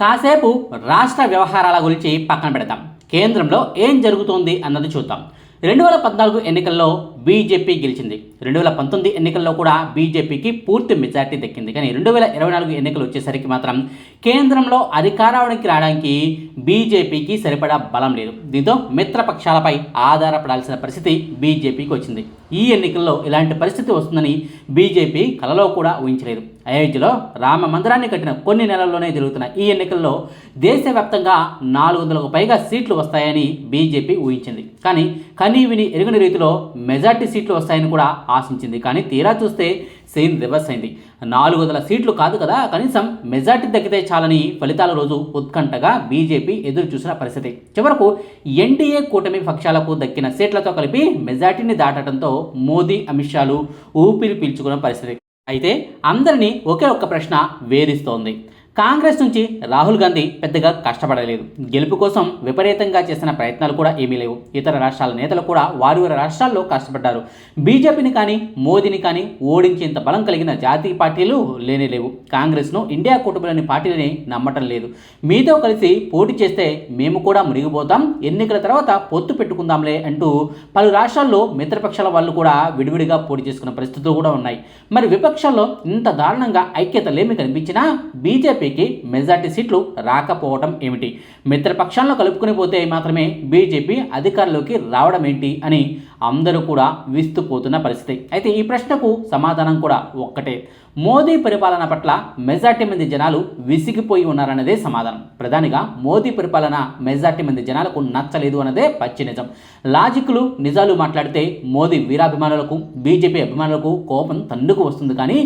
కాసేపు రాష్ట్ర వ్యవహారాల గురించి పక్కన పెడతాం. కేంద్రంలో ఏం జరుగుతోంది అన్నది చూద్దాం. రెండు వేల పద్నాలుగు ఎన్నికల్లో బీజేపీ గెలిచింది. రెండు వేల పంతొమ్మిది ఎన్నికల్లో కూడా బీజేపీకి పూర్తి మెజార్టీ దక్కింది. కానీ రెండు వేల ఇరవై నాలుగు ఎన్నికలు వచ్చేసరికి మాత్రం కేంద్రంలో అధికారానికి రావడానికి బీజేపీకి సరిపడా బలం లేదు. దీంతో మిత్రపక్షాలపై ఆధారపడాల్సిన పరిస్థితి బీజేపీకి వచ్చింది. ఈ ఎన్నికల్లో ఇలాంటి పరిస్థితి వస్తుందని బీజేపీ కలలో కూడా ఊహించలేదు. అయోధ్యలో రామ మందిరాన్ని కట్టిన కొన్ని నెలల్లోనే జరుగుతున్న ఈ ఎన్నికల్లో దేశవ్యాప్తంగా నాలుగు వందలకు పైగా సీట్లు వస్తాయని బీజేపీ ఊహించింది. కానీ కనీ విని ఎరుగని రీతిలో మెజార్టీ సీట్లు వస్తాయని కూడా ఆశించింది. కానీ తీరా చూస్తే సెయిన్ రివర్స్ అయింది. నాలుగు వందల సీట్లు కాదు కదా కనీసం మెజార్టీ దక్కితే చాలని ఫలితాల రోజు ఉత్కంఠగా బీజేపీ ఎదురు చూసిన పరిస్థితి. చివరకు ఎన్డీఏ కూటమి పక్షాలకు దక్కిన సీట్లతో కలిపి మెజార్టీని దాటడంతో మోదీ అమిత్ షాలు ఊపిరి పీల్చుకున్న పరిస్థితి. అయితే అందరినీ ఒకే ఒక్క ప్రశ్న వేధిస్తోంది. కాంగ్రెస్ నుంచి రాహుల్ గాంధీ పెద్దగా కష్టపడలేదు. గెలుపు కోసం విపరీతంగా చేసిన ప్రయత్నాలు కూడా ఏమీ లేవు. ఇతర రాష్ట్రాల నేతలు కూడా వారి వారి రాష్ట్రాల్లో కష్టపడ్డారు. బీజేపీని కానీ మోదీని కానీ ఓడించేంత బలం కలిగిన జాతీయ పార్టీలు లేనే లేవు. కాంగ్రెస్ను ఇండియా కూటమిలోని పార్టీలని నమ్మటం లేదు. మీతో కలిసి పోటీ చేస్తే మేము కూడా మునిగిపోతాం. ఎన్నికల తర్వాత పొత్తు పెట్టుకుందాంలే అంటూ పలు రాష్ట్రాల్లో మిత్రపక్షాల వాళ్ళు కూడా విడివిడిగా పోటీ చేసుకున్న పరిస్థితులు కూడా ఉన్నాయి. మరి విపక్షాల్లో ఇంత దారుణంగా ఐక్యత లేమి కనిపించినా బీజేపీకి మెజార్టీ సీట్లు రాకపోవడం ఏమిటి? మిత్రపక్షాలను కలుపుకుని పోతే మాత్రమే బీజేపీ అధికారంలోకి రావడం ఏంటి అని అందరూ కూడా విస్తుపోతున్న పరిస్థితి. అయితే ఈ ప్రశ్నకు సమాధానం కూడా ఒక్కటే. మోదీ పరిపాలన పట్ల మెజార్టీ మంది జనాలు విసిగిపోయి ఉన్నారన్నదే సమాధానం. ప్రధానిగా మోదీ పరిపాలన మెజార్టీ మంది జనాలకు నచ్చలేదు అన్నదే పచ్చి నిజం. లాజిక్లు నిజాలు మాట్లాడితే మోదీ వీరాభిమానులకు బీజేపీ అభిమానులకు కోపం తండుకు వస్తుంది. కానీ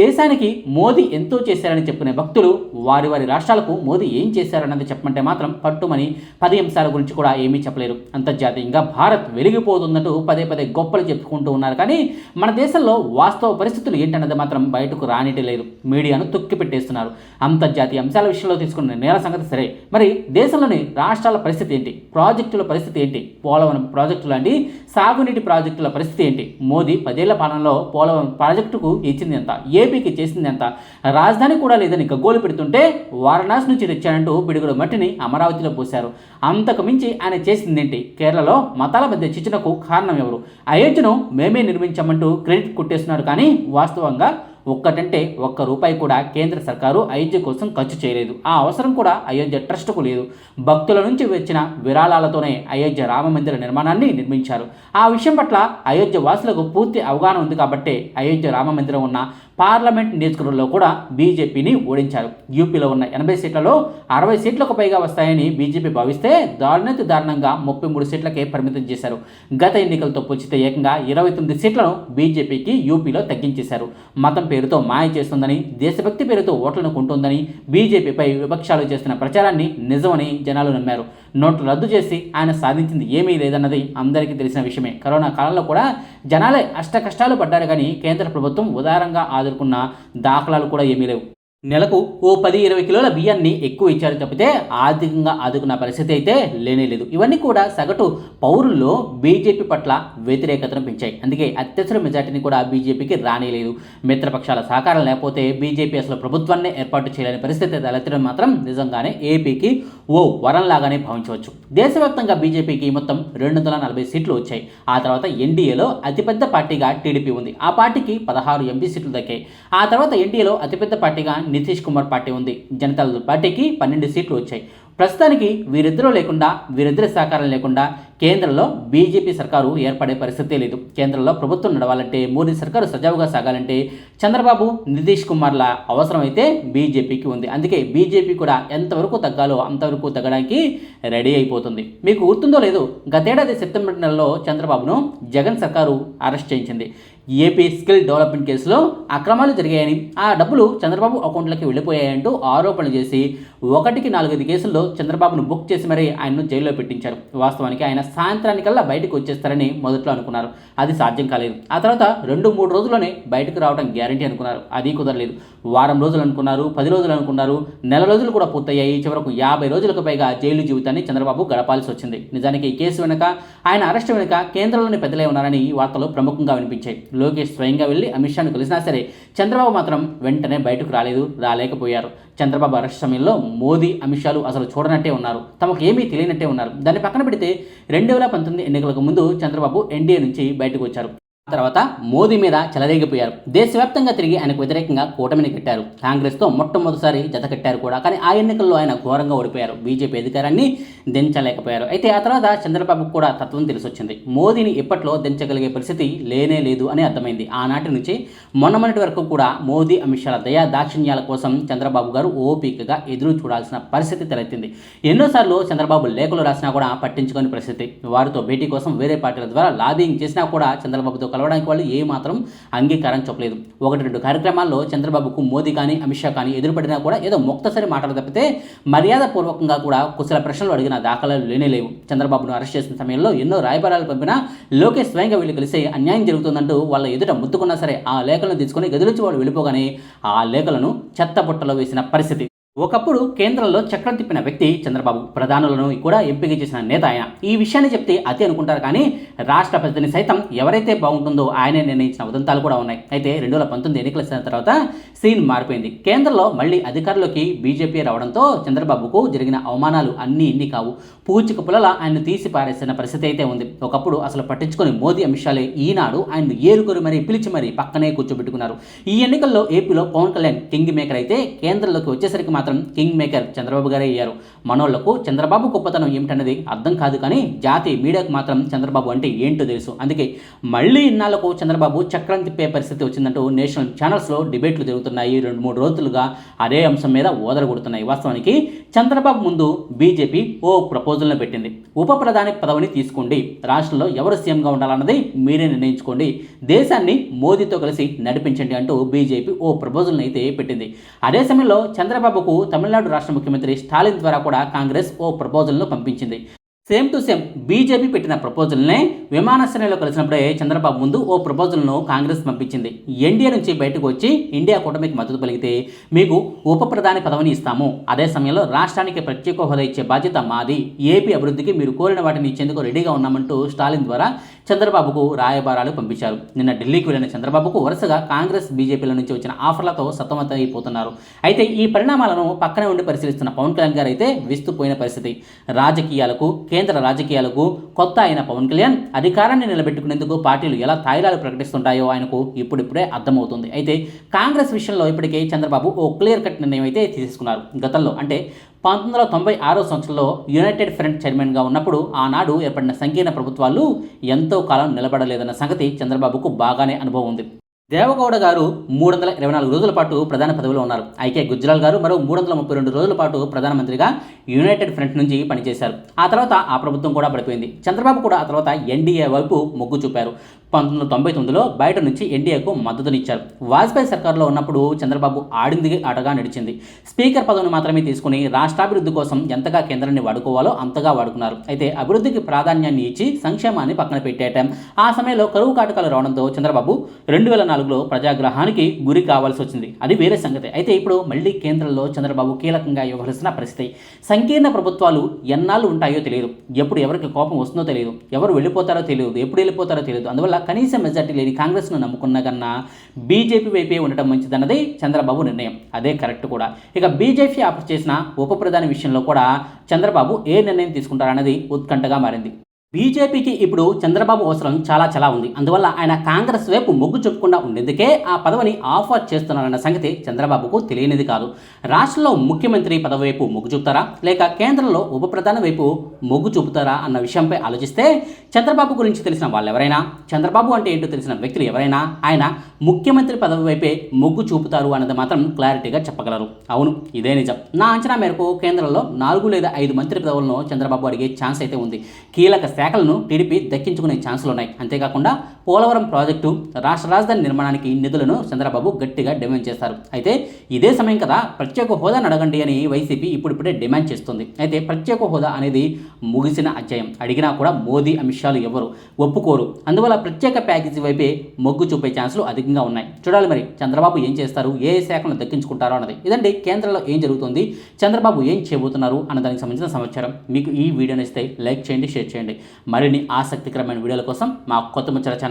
దేశానికి మోదీ ఎంతో చేశారని చెప్పుకునే భక్తులు వారి వారి రాష్ట్రాలకు మోదీ ఏం చేశారన్నది చెప్పమంటే మాత్రం పట్టుమని పది అంశాల గురించి కూడా ఏమీ చెప్పలేరు. అంతర్జాతీయంగా భారత్ వెలిగిపోతుందంటూ పదే పదే గొప్పలు చెప్పుకుంటూ ఉన్నారు. కానీ మన దేశంలో వాస్తవ పరిస్థితులు ఏంటన్నది మాత్రం బయటకు రానిటి లేదు. మీడియాను తొక్కి పెట్టేస్తున్నారు. అంతర్జాతీయ అంశాల విషయంలో తీసుకున్న నేల సంగతి సరే. మరి దేశంలోని రాష్ట్రాల పరిస్థితి ఏంటి? ప్రాజెక్టుల పరిస్థితి ఏంటి? పోలవరం ప్రాజెక్టు లాంటి సాగునీటి ప్రాజెక్టుల పరిస్థితి ఏంటి? మోదీ పదేళ్ళ పాలనలో పోలవరం ప్రాజెక్టుకు ఇచ్చింది ఎంత? ఏపీకి చేసింది ఎంత? రాజధాని కూడా లేదని గగ్గోలు పెడుతుంటే వారణాసి నుంచి తెచ్చానంటూ పిడుగుడు మట్టిని అమరావతిలో పోశారు. అంతకు మించి ఆయన చేసిందేంటి కేరళలో మతాల మధ్య చిచ్చునకు కారణం ఎవరు? అయోధ్యను మేమే నిర్మించామంటూ క్రెడిట్ కొట్టేస్తున్నారు కానీ వాస్తవంగా ఒక్కటంటే ఒక్క రూపాయి కూడా కేంద్ర సర్కారు అయోధ్య కోసం ఖర్చు చేయలేదు. ఆ అవసరం కూడా అయోధ్య ట్రస్ట్కు లేదు. భక్తుల నుంచి వచ్చిన విరాళాలతోనే అయోధ్య రామ మందిర నిర్మాణాన్ని నిర్మించారు. ఆ విషయం పట్ల అయోధ్య వాసులకు పూర్తి అవగాహన ఉంది కాబట్టే అయోధ్య రామ మందిరం ఉన్న పార్లమెంట్ నియోజకవర్గంలో కూడా బీజేపీని ఓడించారు. యూపీలో ఉన్న ఎనభై సీట్లలో అరవై సీట్లకు పైగా వస్తాయని బీజేపీ భావిస్తే దారుణతి దారుణంగా ముప్పై మూడు సీట్లకే పరిమితం చేశారు. గత ఎన్నికలతో పోల్చితే ఏకంగా ఇరవై తొమ్మిది సీట్లను బీజేపీకి యూపీలో తగ్గించేశారు. మతం పేరుతో మాయ చేస్తుందని దేశభక్తి పేరుతో ఓట్లను కొంటుందని బీజేపీపై విపక్షాలు చేస్తున్న ప్రచారాన్ని నిజమని జనాలు నమ్మారు. నోట్లు రద్దు చేసి ఆయన సాధించింది ఏమీ లేదన్నది అందరికీ తెలిసిన విషయమే. కరోనా కాలంలో కూడా జనాలే అష్ట కష్టాలు పడ్డారు కానీ కేంద్ర ప్రభుత్వం ఉదారంగా ఆదుకున్న దాఖలాలు కూడా ఏమీ లేవు. నెలకు ఓ పది ఇరవై కిలోల బియ్యాన్ని ఎక్కువ ఇచ్చారు తప్పితే ఆర్థికంగా ఆదుకున్న పరిస్థితి అయితే లేనే లేదు. ఇవన్నీ కూడా సగటు పౌరుల్లో బీజేపీ పట్ల వ్యతిరేకతను పెంచాయి. అందుకే అత్యవసర మెజార్టీని కూడా బీజేపీకి రానిలేదు. మిత్రపక్షాల సహకారం లేకపోతే బీజేపీ అసలు ప్రభుత్వాన్ని ఏర్పాటు చేయలేని పరిస్థితి తలెత్తడం మాత్రం నిజంగానే ఏపీకి ఓ వరంలాగానే భావించవచ్చు. దేశవ్యాప్తంగా బీజేపీకి మొత్తం రెండు వందల నలభై సీట్లు వచ్చాయి. ఆ తర్వాత ఎన్డీఏలో అతిపెద్ద పార్టీగా టీడీపీ ఉంది. ఆ పార్టీకి పదహారు ఎంపీ సీట్లు దక్కాయి. ఆ తర్వాత ఎన్డీఏలో అతిపెద్ద పార్టీగా నితీష్ కుమార్ పార్టీ ఉంది. జనతాదళ్ పార్టీకి పన్నెండు సీట్లు వచ్చాయి. ప్రస్తుతానికి వీరిద్దరూ లేకుండా వీరిద్దరి సహకారం లేకుండా కేంద్రంలో బీజేపీ సర్కారు ఏర్పడే పరిస్థితే లేదు. కేంద్రంలో ప్రభుత్వం నడవాలంటే మోదీ సర్కారు సజావుగా సాగాలంటే చంద్రబాబు నితీష్ కుమార్ల అవసరమైతే బీజేపీకి ఉంది. అందుకే బీజేపీ కూడా ఎంతవరకు తగ్గాలో అంతవరకు తగ్గడానికి రెడీ అయిపోతుంది. మీకు గుర్తుందో లేదు గతేడాది సెప్టెంబర్ నెలలో చంద్రబాబును జగన్ సర్కారు అరెస్ట్ చేయించింది. ఏపీ స్కిల్ డెవలప్మెంట్ కేసులో అక్రమాలు జరిగాయని ఆ డబ్బులు చంద్రబాబు అకౌంట్లోకి వెళ్ళిపోయాయంటూ ఆరోపణలు చేసి ఒకటికి నాలుగైదు కేసుల్లో చంద్రబాబును బుక్ చేసి మరీ ఆయన్ను జైల్లో పెట్టించారు. వాస్తవానికి ఆయన సాయంత్రానికల్లా బయటకు వచ్చేస్తారని మొదట్లో అనుకున్నారు. అది సాధ్యం కాలేదు. ఆ తర్వాత రెండు మూడు రోజుల్లోనే బయటకు రావడం గ్యారంటీ అనుకున్నారు. అది కుదరలేదు. వారం రోజులు అనుకున్నారు పది రోజులు అనుకున్నారు నెల రోజులు కూడా పూర్తయ్యాయి. చివరకు యాభై రోజులకు పైగా జైలు జీవితాన్ని చంద్రబాబు గడపాల్సి వచ్చింది. నిజానికి ఈ కేసు వెనుక ఆయన అరెస్ట్ వెనుక కేంద్రంలోని పెద్దలే ఉన్నారని ఈ వార్తలు ప్రముఖంగా వినిపించాయి. లోకేష్ స్వయంగా వెళ్ళి అమిత్ షాను కలిసినా సరే చంద్రబాబు మాత్రం వెంటనే బయటకు రాలేదు రాలేకపోయారు. చంద్రబాబు అరెస్ట్ సమయంలో మోదీ అమిత్ షాలు అసలు చూడనట్టే ఉన్నారు. తమకు ఏమీ తెలియనట్టే ఉన్నారు. దాన్ని పక్కన పెడితే రెండు వేల పంతొమ్మిది ఎన్నికలకు ముందు చంద్రబాబు ఎన్డీఏ నుంచి బయటకు వచ్చారు. తర్వాత మోదీ మీద చెలరేగిపోయారు. దేశవ్యాప్తంగా తిరిగి ఆయనకు వ్యతిరేకంగా కూటమిని కట్టారు. కాంగ్రెస్తో మొట్టమొదటిసారి జత కట్టారు కూడా. కానీ ఆ ఎన్నికల్లో ఆయన ఘోరంగా ఓడిపోయారు. బీజేపీ అధికారాన్ని దించలేకపోయారు. అయితే ఆ తర్వాత చంద్రబాబుకు కూడా తత్వం తెలిసొచ్చింది. మోదీని ఇప్పట్లో దించగలిగే పరిస్థితి లేనే లేదు అని అర్థమైంది. ఆనాటి నుంచి మొన్న మొన్నటి వరకు కూడా మోదీ అమిత్ షాల దయా దాక్షిణ్యాల కోసం చంద్రబాబు గారు ఓపికగా ఎదురు చూడాల్సిన పరిస్థితి తలెత్తింది. ఎన్నోసార్లు చంద్రబాబు లేఖలు రాసినా కూడా పట్టించుకొని పరిస్థితి. వారితో భేటీ కోసం వేరే పార్టీల ద్వారా లాబింగ్ చేసినా కూడా చంద్రబాబుతో కలవడానికి వాళ్ళు ఏ మాత్రం అంగీకారం చెప్పలేదు. ఒకటి రెండు కార్యక్రమాల్లో చంద్రబాబుకు మోదీ కానీ అమిత్ షా కానీ ఎదురుపడినా కూడా ఏదో మొక్తసరి మాటలు తప్పితే మర్యాదపూర్వకంగా కూడా కుశల ప్రశ్నలు అడిగిన దాఖలాలు లేనే లేవు. చంద్రబాబును అరెస్ట్ చేసిన సమయంలో ఎన్నో రాయబారాలు పంపినా లోకేష్ స్వయంగా వీళ్ళు కలిసి అన్యాయం జరుగుతుందంటూ వాళ్ళ ఎదుట ముత్తుకున్నా సరే ఆ లేఖలను తీసుకొని గదిలించి వాళ్ళు వెళ్ళిపోగానే ఆ లేఖలను చెత్తబుట్టలో వేసిన పరిస్థితి. ఒకప్పుడు కేంద్రంలో చక్రం తిప్పిన వ్యక్తి చంద్రబాబు. ప్రధానులను కూడా ఎంపిక చేసిన నేత ఆయన. ఈ విషయాన్ని చెప్తే అతి అనుకుంటారు కానీ రాష్ట్ర ప్రతిని సైతం ఎవరైతే బాగుంటుందో ఆయనే నిర్ణయించిన ఉదంతాలు కూడా ఉన్నాయి. అయితే రెండు వేల పంతొమ్మిది ఎన్నికల తర్వాత సీన్ మారిపోయింది. కేంద్రంలో మళ్ళీ అధికారంలోకి బీజేపీ రావడంతో చంద్రబాబుకు జరిగిన అవమానాలు అన్నీ ఇన్ని కావు. పూచిక పులల ఆయన తీసి పారేసిన పరిస్థితి అయితే ఉంది. ఒకప్పుడు అసలు పట్టించుకొని మోదీ అమిత్ ఈనాడు ఆయన్ను ఏరుకొని మరీ పిలిచి మరీ పక్కనే కూర్చోబెట్టుకున్నారు. ఈ ఎన్నికల్లో ఏపీలో పవన్ కళ్యాణ్ కింగ్ మేకర్ అయితే కేంద్రంలోకి వచ్చేసరికి మాత్రం కింగ్ మేకర్ చంద్రబాబు గారే అయ్యారు. మనోళ్ళకు చంద్రబాబు గొప్పతనం ఏమిటన్నది అర్థం కాదు కానీ జాతి మీడియాకు మాత్రం చంద్రబాబు అంటే ఏంటో తెలుసు. అందుకే మళ్ళీ ఇన్నాళ్ళకు చంద్రబాబు చక్రం తిప్పే పరిస్థితి వచ్చిందంటూ నేషనల్ ఛానల్స్లో డిబేట్లు జరుగుతున్నాయి. రెండు మూడు రోజులుగా అదే అంశం మీద ఓదరగొడుతున్నాయి వాస్తవానికి చంద్రబాబు ముందు బీజేపీ ఓ ప్రపోజల్ను పెట్టింది. ఉప ప్రధాని పదవిని తీసుకోండి. రాష్ట్రంలో ఎవరు సీఎంగా ఉండాలన్నది మీరే నిర్ణయించుకోండి. దేశాన్ని మోదీతో కలిసి నడిపించండి అంటూ బీజేపీ ఓ ప్రపోజల్ని అయితే పెట్టింది. అదే సమయంలో చంద్రబాబుకు తమిళనాడు రాష్ట్ర ముఖ్యమంత్రి స్టాలిన్ ద్వారా కూడా కాంగ్రెస్ ఓ ప్రపోజల్ను పంపించింది. సేమ్ టు సేమ్ బీజేపీ పెట్టిన ప్రపోజల్నే విమానాశ్రయంలో కలిసినప్పుడే చంద్రబాబు ముందు ఓ ప్రపోజల్ను కాంగ్రెస్ పంపించింది. ఎన్డీఏ నుంచి బయటకు వచ్చి ఇండియా కూటమికి మద్దతు పలిగితే మీకు ఉప ప్రధాని పదవిని ఇస్తాము. అదే సమయంలో రాష్ట్రానికి ప్రత్యేక హోదా ఇచ్చే బాధ్యత మాది. ఏపీ అభివృద్ధికి మీరు కోరిన వాటిని ఇచ్చేందుకు రెడీగా ఉన్నామంటూ స్టాలిన్ ద్వారా చంద్రబాబుకు రాయబారాలు పంపించారు. నిన్న ఢిల్లీకి వెళ్ళిన చంద్రబాబుకు వరుసగా కాంగ్రెస్ బీజేపీల నుంచి వచ్చిన ఆఫర్లతో సతమతమైపోతున్నారు. అయితే ఈ పరిణామాలను పక్కనే ఉండి పరిశీలిస్తున్న పవన్ కళ్యాణ్ గారు అయితే విస్తుపోయిన పరిస్థితి. రాజకీయాలకు కేంద్ర రాజకీయాలకు కొత్త అయిన పవన్ కళ్యాణ్ అధికారాన్ని నిలబెట్టుకునేందుకు పార్టీలు ఎలా తాయిలాలు ప్రకటిస్తుంటాయో ఆయనకు ఇప్పుడిప్పుడే అర్థమవుతుంది. అయితే కాంగ్రెస్ విషయంలో ఇప్పటికే చంద్రబాబు ఓ క్లియర్ కట్ నిర్ణయం అయితే తీసుకున్నారు గతంలో అంటే పంతొమ్మిది వందల తొంభై ఆరో సంవత్సరంలో యునైటెడ్ ఫ్రంట్ చైర్మన్గా ఉన్నప్పుడు ఆనాడు ఏర్పడిన సంకీర్ణ ప్రభుత్వాలు ఎంతో కాలం నిలబడలేదన్న సంగతి చంద్రబాబుకు బాగానే అనుభవం ఉంది. దేవగౌడ గారు మూడు వందల ఇరవై నాలుగు రోజుల పాటు ప్రధాన పదవిలో ఉన్నారు. అయితే గుజ్రాల్ గారు మరో మూడు వందల ముప్పై రెండు రోజుల పాటు ప్రధానమంత్రిగా యునైటెడ్ ఫ్రంట్ నుంచి పనిచేశారు. ఆ తర్వాత ఆ ప్రభుత్వం కూడా పడిపోయింది. చంద్రబాబు కూడా ఆ తర్వాత ఎన్డీఏ వైపు మొగ్గు చూపారు. పంతొమ్మిది వందల తొంభై తొమ్మిదిలో బయట నుంచి ఎన్డీఏకు మద్దతునిచ్చారు. వాజ్పేయి సర్కార్లో ఉన్నప్పుడు చంద్రబాబు ఆడింది ఆటగా నడిచింది. స్పీకర్ పదవిని మాత్రమే తీసుకుని రాష్ట్రాభివృద్ధి కోసం ఎంతగా కేంద్రాన్ని వాడుకోవాలో అంతగా వాడుకున్నారు. అయితే అభివృద్ధికి ప్రాధాన్యాన్ని ఇచ్చి సంక్షేమాన్ని పక్కన పెట్టేయటం ఆ సమయంలో కరువు కాటకాలు రావడంతో చంద్రబాబు రెండు వేల నాలుగులో ప్రజాగ్రహానికి గురి కావాల్సి వచ్చింది. అది వేరే సంగతి. అయితే ఇప్పుడు మళ్ళీ కేంద్రంలో చంద్రబాబు కీలకంగా వ్యవహరిస్తున్న పరిస్థితి. సంకీర్ణ ప్రభుత్వాలు ఎన్నాళ్ళు ఉంటాయో తెలియదు. ఎప్పుడు ఎవరికి కోపం వస్తుందో తెలియదు. ఎవరు వెళ్ళిపోతారో తెలియదు. ఎప్పుడు వెళ్ళిపోతారో తెలియదు. అందువల్ల కనీస మెజార్టీ లేని కాంగ్రెస్ను నమ్ముకున్న కన్నా బీజేపీ వైపే ఉండటం మంచిదన్నది చంద్రబాబు నిర్ణయం. అదే కరెక్ట్ కూడా. ఇక బీజేపీ ఆఫర్ చేసిన ఉప ప్రధాని విషయంలో కూడా చంద్రబాబు ఏ నిర్ణయం తీసుకుంటారన్నది ఉత్కంఠగా మారింది. బీజేపీకి ఇప్పుడు చంద్రబాబు అవసరం చాలా చాలా ఉంది. అందువల్ల ఆయన కాంగ్రెస్ వైపు మొగ్గు చూపకుండా ఉండేందుకే ఆ పదవిని ఆఫర్ చేస్తున్నారన్న సంగతి చంద్రబాబుకు తెలియనిది కాదు. రాష్ట్రంలో ముఖ్యమంత్రి పదవి వైపు మొగ్గు చూపుతారా? లేక కేంద్రంలో ఉప ప్రధాన వైపు మొగ్గు చూపుతారా అన్న విషయంపై ఆలోచిస్తే చంద్రబాబు గురించి తెలిసిన వాళ్ళు ఎవరైనా చంద్రబాబు అంటే ఏంటో తెలిసిన వ్యక్తులు ఎవరైనా ఆయన ముఖ్యమంత్రి పదవి వైపే మొగ్గు చూపుతారు అన్నది మాత్రం క్లారిటీగా చెప్పగలరు. అవును ఇదే నిజం. నా అంచనా మేరకు కేంద్రంలో నాలుగు లేదా ఐదు మంత్రి పదవులను చంద్రబాబు అడిగే ఛాన్స్ అయితే ఉంది. కీలక శాఖలను టీడీపీ దక్కించుకునే ఛాన్సులు ఉన్నాయి అంతేకాకుండా పోలవరం ప్రాజెక్టు రాష్ట్ర రాజధాని నిర్మాణానికి నిధులను చంద్రబాబు గట్టిగా డిమాండ్ చేస్తారు. అయితే ఇదే సమయం కదా ప్రత్యేక హోదాను అడగండి అని వైసీపీ ఇప్పుడిప్పుడే డిమాండ్ చేస్తుంది. అయితే ప్రత్యేక హోదా అనేది ముగిసిన అధ్యాయం. అడిగినా కూడా మోదీ అమిత్ షాలు ఎవరు ఒప్పుకోరు. అందువల్ల ప్రత్యేక ప్యాకేజీ వైపే మొగ్గు చూపే ఛాన్సులు అధికంగా ఉన్నాయి. చూడాలి మరి చంద్రబాబు ఏం చేస్తారు ఏ శాఖను దక్కించుకుంటారో అన్నది. ఇదండి కేంద్రంలో ఏం జరుగుతుంది చంద్రబాబు ఏం చేయబోతున్నారు అన్న దానికి సంబంధించిన సమాచారం. మీకు ఈ వీడియో నచ్చితే లైక్ చేయండి షేర్ చేయండి. మరిన్ని ఆసక్తికరమైన వీడియోల కోసం మా కొత్త ముచ్చల ఛానల్